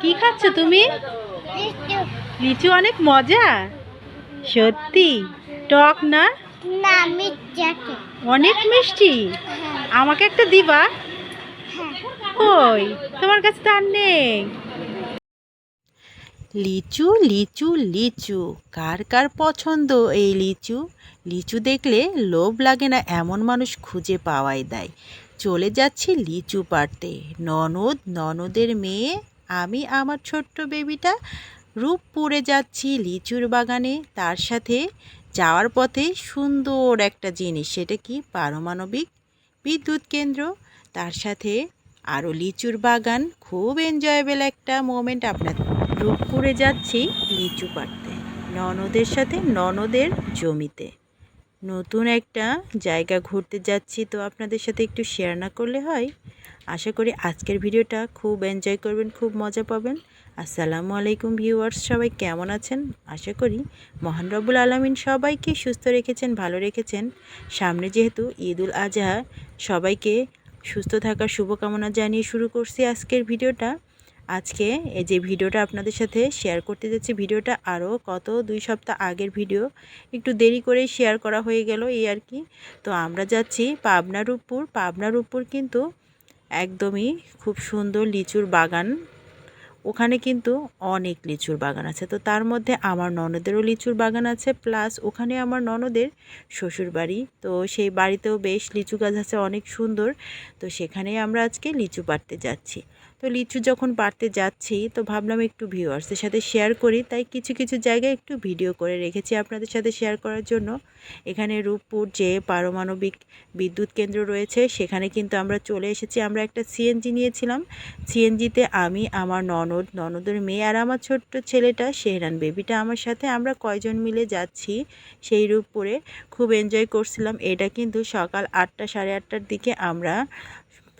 কি খাচ্ছ তুমি? লিচু। অনেক মজা। সত্যি? টক না? অনেক মিষ্টি? আমাকে একটা দিবা? কই? তোমার কাছে তো আর নেই। লিচু লিচু লিচু। কার কার পছন্দ এই লিচু? লিচু দেখলে লোভ লাগে না এমন মানুষ খুঁজে পাওয়াই দেয়। চলে যাচ্ছি লিচু পাড়তে। ননদ ননদের মেয়ে আমি আমার ছোট্ট বেবিটা রূপপুরে যাচ্ছি লিচুর বাগানে। তার সাথে যাওয়ার পথে সুন্দর একটা জিনিস, সেটা কি? পারমাণবিক বিদ্যুৎ কেন্দ্র। তার সাথে আরও লিচুর বাগান। খুব এনজয়েবল একটা মোমেন্ট আপনার রূপপুরে যাচ্ছি লিচু পাড়তে, ননদের সাথে ননদের জমিতে। নতুন একটা জায়গা ঘুরতে যাচ্ছি তো আপনাদের সাথে একটু শেয়ার না করলে হয়। আশা করি আজকের ভিডিওটা খুব এনজয় করবেন, খুব মজা পাবেন। আসসালামু আলাইকুম ভিউয়ার্স সবাই কেমন আছেন? আশা করি মহান রব্বুল আলমিন সবাইকে সুস্থ রেখেছেন, ভালো রেখেছেন। সামনে যেহেতু ঈদ উল আজহা, সবাইকে সুস্থ থাকার শুভকামনা জানিয়ে শুরু করছি আজকের ভিডিওটা। আজকে এই যে ভিডিওটা আপনাদের সাথে শেয়ার করতে যাচ্ছি, ভিডিওটা আরও কত, দুই সপ্তাহ আগের ভিডিও। একটু দেরি করে শেয়ার করা হয়ে গেল এই আর কি। তো আমরা যাচ্ছি পাবনার উপর পাবনার উপর কিন্তু একদমই খুব সুন্দর লিচুর বাগান। ওখানে কিন্তু অনেক লিচুর বাগান আছে। তো তার মধ্যে আমার ননদেরও লিচুর বাগান আছে, প্লাস ওখানে আমার ননদের শ্বশুর বাড়ি তো সেই বাড়িতেও বেশ লিচু গাছ আছে, অনেক সুন্দর। তো সেখানেই আমরা আজকে লিচু পাড়তে যাচ্ছি। তো লিচু যখন পাড়তে যাচ্ছি, তো ভাবলাম একটু ভিউয়ার্সের সাথে শেয়ার করি। তাই কিছু কিছু জায়গায় একটু ভিডিও করে রেখেছি আপনাদের সাথে শেয়ার করার জন্য। এখানে রূপপুর যে পারমাণবিক বিদ্যুৎ কেন্দ্র রয়েছে, সেখানে কিন্তু আমরা চলে এসেছি। আমরা একটা সিএনজি নিয়েছিলাম। সিএনজিতে আমি, আমার ননদ, ননদের মেয়ে আর আমার ছোট্ট ছেলেটা, শেহরান বেবিটা আমার সাথে আমরা কয়জন মিলে যাচ্ছি সেই রূপপুরে। খুব এনজয় করছিলাম। এটা কিন্তু সকাল আটটা, সাড়ে আটটার দিকে আমরা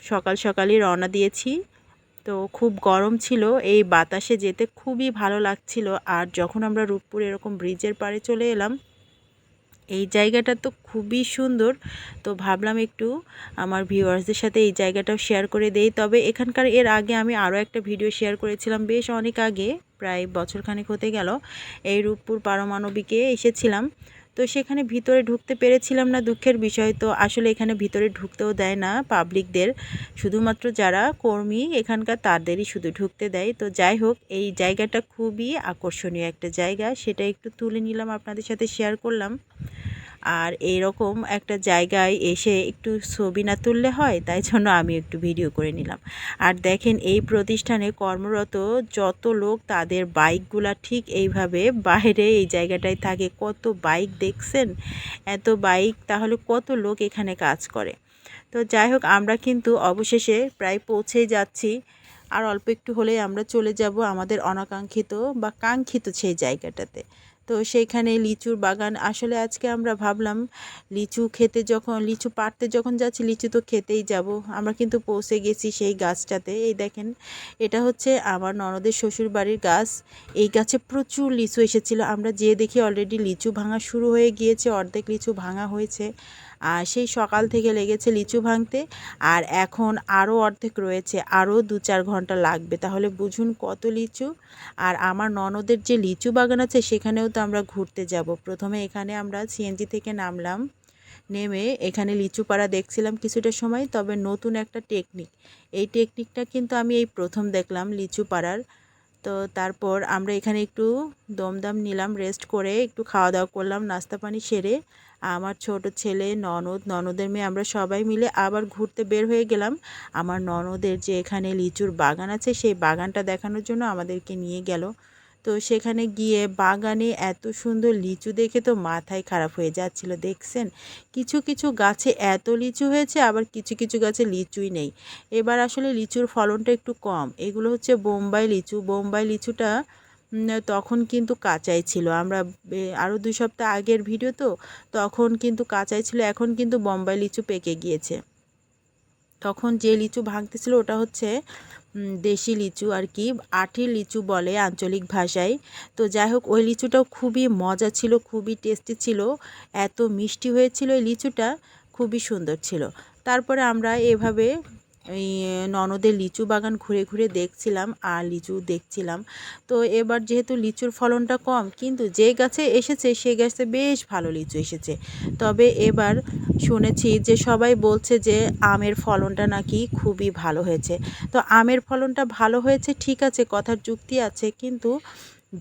সকাল সকালই রওনা দিয়েছি। তো খুব গরম ছিল। এই বাতাসে যেতে খুবই ভালো লাগছিল। আর যখন আমরা রূপপুর এরকম ব্রিজের পাড়ে চলে এলাম, এই জায়গাটা তো খুবই সুন্দর। তো ভাবলাম একটু আমার ভিউয়ার্সদের সাথে এই জায়গাটাও শেয়ার করে দেই। তবে এখানকার এর আগে আমি আরও একটা ভিডিও শেয়ার করেছিলাম বেশ অনেক আগে, প্রায় বছরখানেক হতে গেল। এই রূপপুর পারমাণবিকে এসেছিলাম। তো সেখানে ভিতরে ঢুকতে পেরেছিলাম না দুঃখের বিষয়। তো আসলে এখানে ভিতরে ঢুকতেও দেয় না পাবলিকদের শুধুমাত্র যারা কর্মী, এখানকার তাদেরই শুধু ঢুকতে দেয়। তো যাই হোক, এই জায়গাটা খুবই আকর্ষণীয় একটা জায়গা। সেটা একটু তুলে নিলাম, আপনাদের সাথে শেয়ার করলাম। আর এরকম একটা জায়গায় এসে একটু ছবি না তুললে হয়, তাই জন্য আমি একটু ভিডিও করে নিলাম। আর দেখেন এই প্রতিষ্ঠানে কর্মরত যত লোক, তাদের বাইকগুলা ঠিক এইভাবে বাইরে এই জায়গাটায় থাকে। কত বাইক দেখছেন? এত বাইক, তাহলে কত লোক এখানে কাজ করে? তো যাই হোক, আমরা কিন্তু অবশেষে প্রায় পৌঁছেই যাচ্ছি। আর অল্প একটু হলেই আমরা চলে যাব আমাদের অনাকাঙ্ক্ষিত বা কাঙ্ক্ষিত সেই জায়গাটাতে। তো সেইখানে লিচুর বাগান। আসলে আজকে আমরা ভাবলাম লিচু খেতে যখন, লিচু পাড়তে যখন যাচ্ছি, লিচু তো খেতেই যাব। আমরা কিন্তু পৌঁছে গেছি সেই গাছটাতে। এই দেখেন, এটা হচ্ছে আমার ননদের শ্বশুর বাড়ির গাছ। এই গাছে প্রচুর লিচু এসেছিল। আমরা যেয়ে দেখি অলরেডি লিচু ভাঙা শুরু হয়ে গিয়েছে, অর্ধেক লিচু ভাঙা হয়েছে। আর সেই সকাল থেকে লেগেছে লিচু ভাঙতে। আর এখন আরও অর্ধেক রয়েছে আরও দু চার ঘণ্টা লাগবে। তাহলে বুঝুন কত লিচু। আর আমার ননদের যে লিচু বাগান আছে, সেখানেও তো আমরা ঘুরতে যাব। প্রথমে এখানে আমরা সিএনজি থেকে নামলাম, নেমে এখানে লিচু পাড়া দেখছিলাম কিছুটা সময়। তবে নতুন একটা টেকনিক। এই টেকনিকটা কিন্তু আমি এই প্রথম দেখলাম লিচু পাড়ার। তো তারপর আমরা এখানে একটু দমদম নিলাম রেস্ট করে একটু খাওয়া দাওয়া করলাম, নাস্তা পানি সেরে। আমার ছোট ছেলে ননদ, ননদের মেয়ে আমরা সবাই মিলে আবার ঘুরতে বের হয়ে গেলাম। আমার ননদের যে এখানে লিচুর বাগান আছে, সেই বাগানটা দেখানোর জন্য আমাদেরকে নিয়ে গেল। তো সেখানে গিয়ে বাগানে এত সুন্দর লিচু দেখে তো মাথায় খারাপ হয়ে যাচ্ছিল, দেখছেন? কিছু কিছু গাছে এত লিচু হয়েছে, আবার কিছু কিছু গাছে লিচুই নেই। এবার আসলে লিচুর ফলনটা একটু কম। এগুলো হচ্ছে বোম্বাই লিচু। বোম্বাই লিচুটা তখন কিন্তু কাঁচাই ছিল। আমরা আরও দুই সপ্তাহ আগের ভিডিও তো, তখন কিন্তু কাঁচাই ছিল, এখন কিন্তু বোম্বাই লিচু পেকে গিয়েছে। তখন যে লিচু ভাঙতেছিল ওটা হচ্ছে দেশি লিচু আর কি, আঠি লিচু বলে আঞ্চলিক ভাষায়। তো যাই হোক, ওই লিচুটাও খুবই মজা ছিল, খুবই টেস্টি ছিল। এত মিষ্টি হয়েছিল ওই লিচুটা, খুবই সুন্দর ছিল। তারপরে আমরা এভাবে এই ননদের লিচু বাগান ঘুরে ঘুরে দেখছিলাম আর লিচু দেখছিলাম। তো এবার যেহেতু লিচুর ফলনটা কম, কিন্তু যে গাছে এসেছে সেই গাছে বেশ ভালো লিচু এসেছে। তবে এবার শুনেছি যে সবাই বলছে যে আমের ফলনটা নাকি খুবই ভালো হয়েছে। তো আমের ফলনটা ভালো হয়েছে, ঠিক আছে, কথার যুক্তি আছে, কিন্তু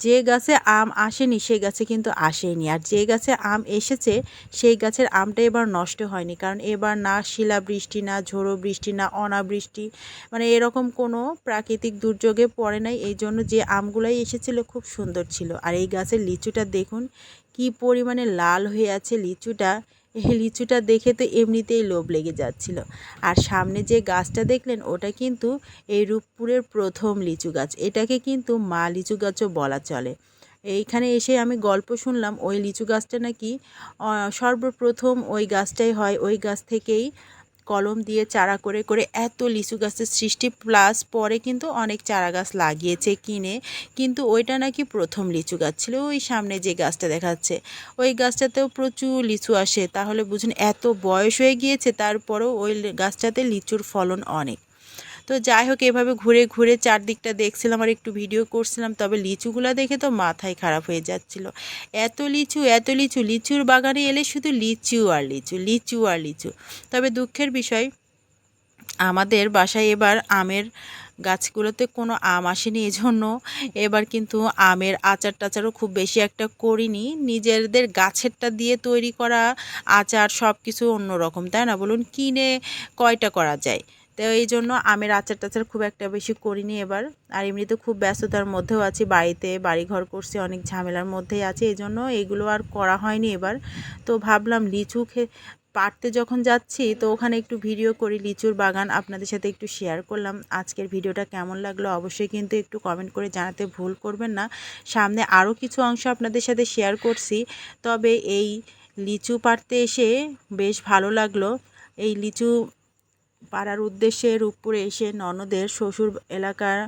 যে গাছে আম আসেনি সেই গাছে কিন্তু আসেনি। আর যে গাছে আম এসেছে, সেই গাছের আমটা এবার নষ্ট হয়নি। কারণ এবার না শিলাবৃষ্টি, না ঝোড়ো বৃষ্টি, না অনাবৃষ্টি মানে এরকম কোনো প্রাকৃতিক দুর্যোগে পড়ে নাই। এই জন্য যে আমগুলাই এসেছিল খুব সুন্দর ছিল। আর এই গাছের লিচুটা দেখুন, কি পরিমাণে লাল হয়ে আছে লিচুটা। এই লিচুটা দেখে তো এমনিতেই লোভ লেগে যাচ্ছিল। আর সামনে যে গাছটা দেখলেন, ওটা কিন্তু এই রূপপুরের প্রথম লিচু গাছ। এটাকে কিন্তু মা লিচু গাছও বলা চলে। এইখানে এসে আমি গল্প শুনলাম, ওই লিচু গাছটা নাকি সর্বপ্রথম ওই গাছটাই হয়। ওই গাছ থেকেই কলম দিয়ে চারা করে করে এত লিচু গাছের সৃষ্টি, প্লাস পরে কিন্তু অনেক চারা গাছ লাগিয়েছে কিনে। কিন্তু ওইটা নাকি প্রথম লিচু গাছ ছিল। ওই সামনে যে গাছটা দেখাচ্ছে, ওই গাছটাতেও প্রচুর লিচু আসে। তাহলে বুঝুন, এত বয়স হয়ে গিয়েছে, তারপরেও ওই গাছটাতে লিচুর ফলন অনেক। তো যাই হোক এভাবে ঘুরে ঘুরে চারদিকটা দেখছিলাম আর একটু ভিডিও করছিলাম, তবে লিচুগুলো দেখে তো মাথায় খারাপ হয়ে যাচ্ছিল। এত লিচু এত লিচু, লিচুর বাগানে এলে শুধু লিচু আর লিচু লিচু আর লিচু। তবে দুঃখের বিষয়, আমাদের বাসায় এবার আমের গাছগুলোতে কোনো আম আসেনি, এজন্য এবার কিন্তু আমের আচার টাচারও খুব বেশি একটা করিনি। নিজেদের গাছেরটা দিয়ে তৈরি করা আচার সব কিছু অন্যরকম, তাই না? বলুন, কিনে কয়টা করা যায়? তো এই জন্য আমের আচার টাচার খুব একটা বেশি করিনি এবার। আর এমনিতে খুব ব্যস্ততার মধ্যেও আছি বাড়িতে, বাড়িঘর করছি, অনেক ঝামেলার মধ্যেই আছে। এই জন্য এগুলো আর করা হয়নি এবার। তো ভাবলাম লিচু খে, পাড়তে যখন যাচ্ছি তো ওখানে একটু ভিডিও করি, লিচুর বাগান আপনাদের সাথে একটু শেয়ার করলাম। আজকের ভিডিওটা কেমন লাগল অবশ্যই কিন্তু একটু কমেন্ট করে জানাতে ভুল করবেন না। সামনে আরও কিছু অংশ আপনাদের সাথে শেয়ার করছি। তবে এই লিচু পাড়তে এসে বেশ ভালো লাগল। এই লিচু পাড়ার উদ্দেশ্যে রূপপুরে এসে ননদের শ্বশুর এলাকার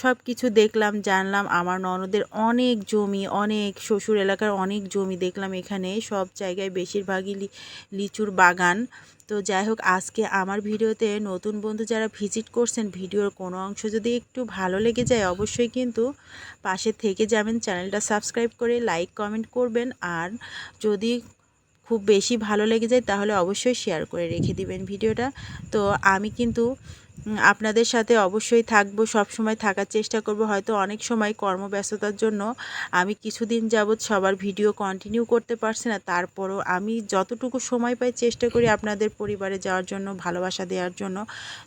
সব কিছু দেখলাম, জানলাম, আমার ননদের অনেক জমি, অনেক শ্বশুর এলাকার অনেক জমি দেখলাম এখানে, সব জায়গায় বেশিরভাগই লিচুর বাগান। তো যাই হোক, আজকে আমার ভিডিওতে নতুন বন্ধু যারা ভিজিট করছেন, ভিডিওর কোনো অংশ যদি একটু ভালো লেগে যায়, অবশ্যই কিন্তু পাশে থেকে যাবেন, চ্যানেলটা সাবস্ক্রাইব করে লাইক, কমেন্ট করবেন। আর যদি খুব বেশি ভালো লেগে যায় তাহলে অবশ্যই শেয়ার করে রেখে দিবেন ভিডিওটা। তো আমি কিন্তু আপনাদের সাথে অবশ্যই থাকব সব সময় থাকার চেষ্টা করব। হয়তো অনেক সময় কর্মব্যস্ততার জন্য আমি কিছুদিন যাবৎ সবার ভিডিও কন্টিনিউ করতে পারছি না। তারপরও আমি যতটুকু সময় পাই চেষ্টা করি আপনাদের পরিবারে যাওয়ার জন্য, ভালোবাসা দেওয়ার জন্য।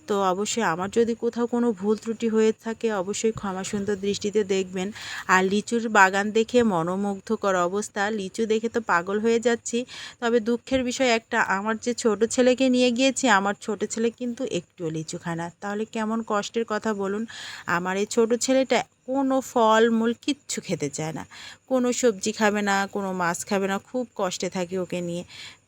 তো অবশ্যই আমার যদি কোথাও কোনো ভুল ত্রুটি হয়ে থাকে অবশ্যই ক্ষমা সুন্দর দৃষ্টিতে দেখবেন। আর লিচুর বাগান দেখে মনোমুগ্ধকর অবস্থা। লিচু দেখে তো পাগল হয়ে যাচ্ছি। তবে দুঃখের বিষয় একটা, আমার যে ছোট ছেলেকে নিয়ে গিয়েছি, আমার ছোট ছেলে কিন্তু একটুও লিচু খায় না। তাহলে কেমন কষ্টের কথা বলুন, আমার এই ছোটো ছেলেটা কোনো ফল মূল কিচ্ছু খেতে চায় না। কোনো সবজি খাবে না, কোনো মাছ খাবে না, খুব কষ্টে থাকি ওকে নিয়ে।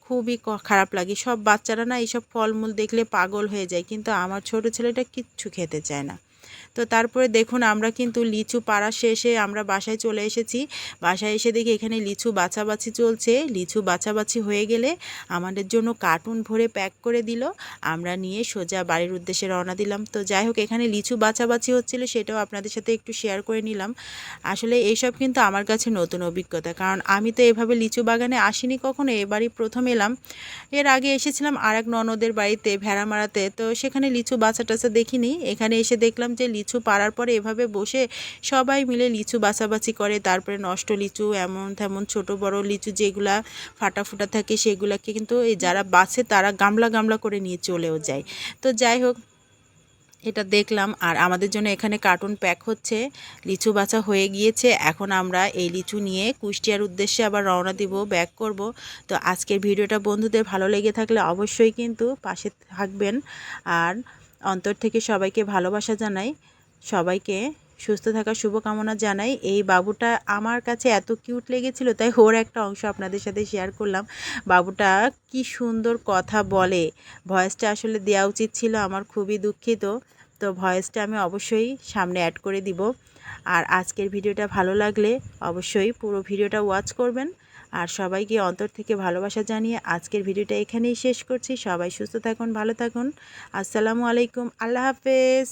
খুবই খারাপ লাগে। সব বাচ্চারা না এইসব ফলমূল দেখলে পাগল হয়ে যায়, কিন্তু আমার ছোট ছেলেটা কিচ্ছু খেতে চায় না। তো তারপরে দেখুন, আমরা কিন্তু লিচু পাড়া শেষে আমরা বাসায় চলে এসেছি। বাসায় এসে দেখি এখানে লিচু বাছাবাছি চলছে। লিচু বাছাবাছি হয়ে গেলে আমাদের জন্য কার্টুন ভরে প্যাক করে দিল। আমরা নিয়ে সোজা বাড়ির উদ্দেশ্যে রওনা দিলাম। তো যাই হোক, এখানে লিচু বাছাবাছি হচ্ছিল, সেটাও আপনাদের সাথে একটু শেয়ার করে নিলাম। আসলে এইসব কিন্তু আমার কাছে নতুন অভিজ্ঞতা, কারণ আমি তো এভাবে লিচু বাগানে আসিনি কখনো, এবারই প্রথম এলাম। এর আগে এসেছিলাম আর এক ননদের বাড়িতে ভেড়া মারাতে তো সেখানে লিচু বাছা টাছা দেখিনি। এখানে এসে দেখলাম যে লিচু পাড়ার পরে এভাবে বসে সবাই মিলে লিচু বাছাবাছি করে, তারপরে নষ্ট লিচু, এমন তেমন ছোট বড় লিচু যেগুলা ফাটা ফুটা থাকে সেগুলাকে কিন্তু এই যারা বাছে তারা গামলা গামলা করে নিয়ে চলেও যায়। তো যাই হোক, এটা দেখলাম। আর আমাদের জন্য এখানে কার্টুন প্যাক হচ্ছে। লিচু বাছা হয়ে গিয়েছে। এখন আমরা এই লিচু নিয়ে কুষ্টিয়ার উদ্দেশ্যে আবার রওনা দিব ব্যাক করব। তো আজকের ভিডিওটা বন্ধুদের ভালো লেগে থাকলে অবশ্যই কিন্তু পাশে থাকবেন। আর অন্তর থেকে সবাইকে ভালোবাসা জানাই, সবাইকে সুস্থ থাকার শুভকামনা জানাই। এই বাবুটা আমার কাছে এত কিউট লেগেছিল, তাই ওর একটা অংশ আপনাদের সাথে শেয়ার করলাম। বাবুটা কি সুন্দর কথা বলে। ভয়েসটা আসলে দেওয়া উচিত ছিল, আমার খুবই দুঃখিত। তো ভয়েসটা আমি অবশ্যই সামনে অ্যাড করে দিব। আর আজকের ভিডিওটা ভালো লাগলে অবশ্যই পুরো ভিডিওটা ওয়াচ করবেন। আর সবাইকে অন্তর থেকে ভালোবাসা জানিয়ে আজকের ভিডিওটা এখানেই শেষ করছি। সবাই সুস্থ থাকুন, ভালো থাকুন। আসসালামু আলাইকুম। আল্লাহ হাফেজ।